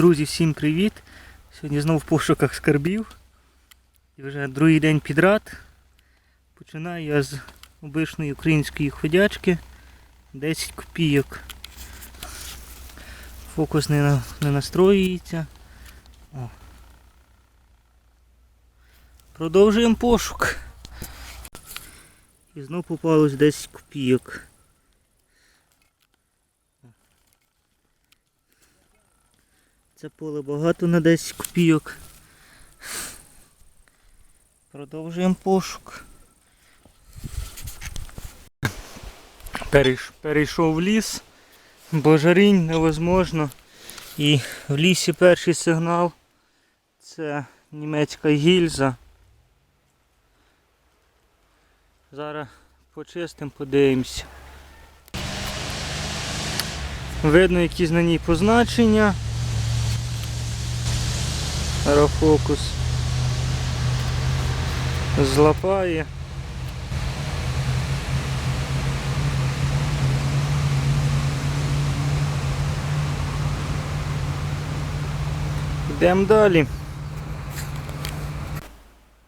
Друзі, всім привіт! Сьогодні знову в пошуках скарбів. І вже другий день підряд. Починаю я з обичної української ходячки. 10 копійок. Фокус не, на- не настроюється. О. Продовжуємо пошук. І знов попалось 10 копійок. Це поле багато на 10 копійок. Продовжуємо пошук. Перейш- перейшов в ліс, бо жарінь невозможно. І в лісі перший сигнал це німецька гільза. Зараз почистимо, подивимося. Видно якісь на ній позначення. Аерофокус злапає. Йдемо далі.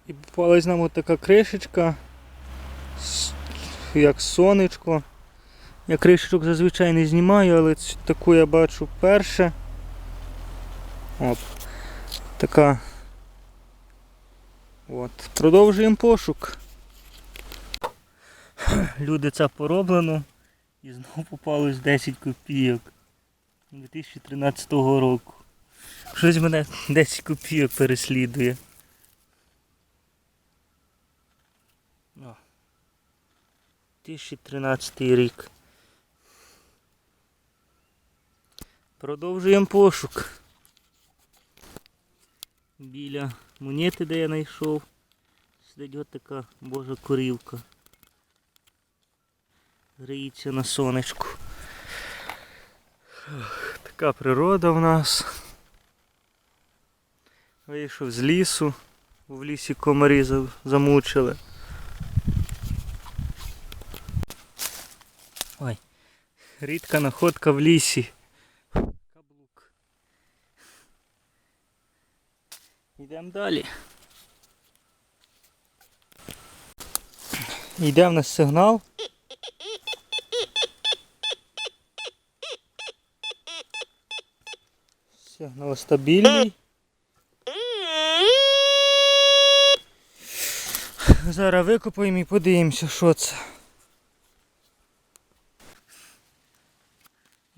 І попалась нам от така кришечка, як сонечко. Я кришечок зазвичай не знімаю, але таку я бачу вперше. Оп. Така. От. Продовжуємо пошук. Люди це пороблено. І знову попалось 10 копійок. 2013 року. Щось мене 10 копійок переслідує. О. 2013 рік. Продовжуємо пошук. Біля монети, де я знайшов, сидить от така божа корівка. Гріється на сонечку. Така природа в нас. Вийшов з лісу, бо в лісі комарі замучили. Ой, рідка находка в лісі. Йдемо далі. Йде в нас сигнал. Сигнал стабільний. Зараз викопаємо і подивимося, що це.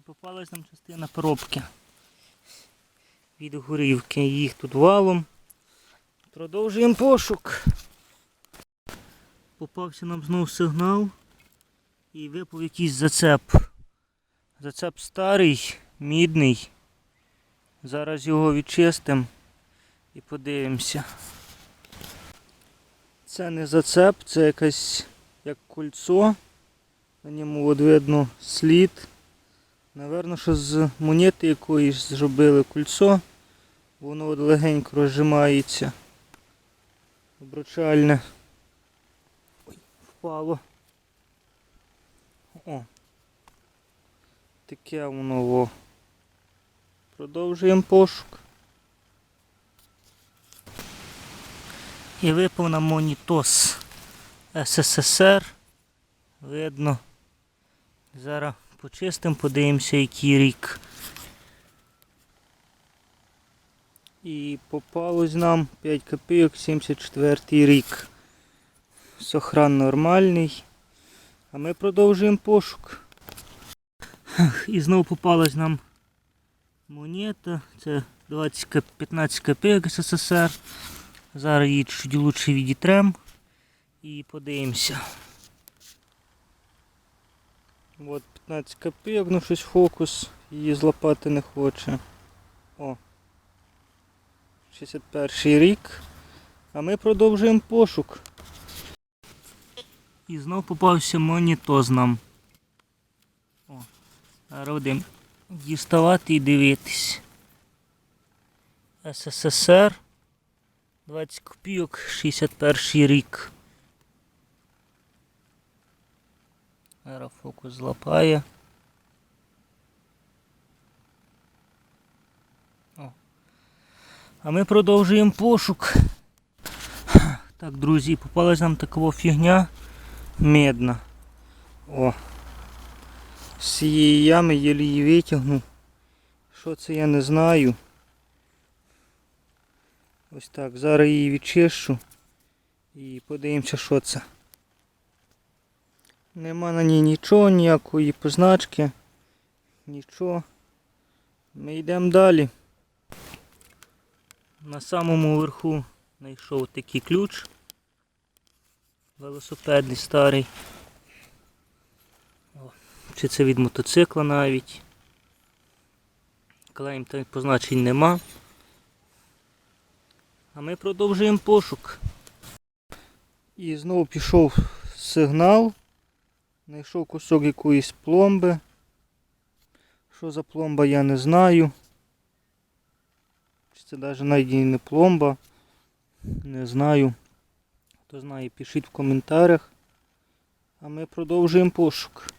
Попалась нам частина пробки від горівки. Їх тут валом. Продовжуємо пошук. Попався нам знову сигнал і випав якийсь зацеп. Зацеп старий, мідний. Зараз його відчистимо і подивимося. Це не зацеп, це якась як кольцо. На ньому от видно слід. Наверно, що з монети якоїсь зробили кольцо. Воно от легенько розжимається. Обручальне. Ой, впало. О. Таке воно во. Продовжуємо пошук. І випав на монітос СССР. Видно. Зараз почистимо, подивимося, який рік. І попалось нам 5 копійок 74 рік. Сохран нормальний. А ми продовжуємо пошук. І знову попалась нам монета. Це 20, 15 копійок СССР. Зараз її чуть лучше відітрем і подивимося. От 15 копійок, ну щось фокус, її злапати не хоче. О. 61 рік. А ми продовжуємо пошук. І знов попався монітоз нам. О, будемо діставати і дивитись. СССР. 20 копійок, 61 рік. Аерофокус злапає. О. А ми продовжуємо пошук. Так, друзі, попалась нам така фігня медна. О. З цієї ями єлі її витягнув. Що це я не знаю. Ось так, зараз її відчищу і подивимося, що це. Нема на ній нічого, ніякої позначки. Нічого. Ми йдемо далі. На самому верху знайшов такий ключ. Велосипедний старий. О, чи це від мотоцикла навіть. Клейм та позначень нема. А ми продовжуємо пошук. І знову пішов сигнал. Знайшов кусок якоїсь пломби. Що за пломба, я не знаю. Це навіть навіть не пломба. Не знаю. Хто знає, пишіть в коментарях. А ми продовжуємо пошук.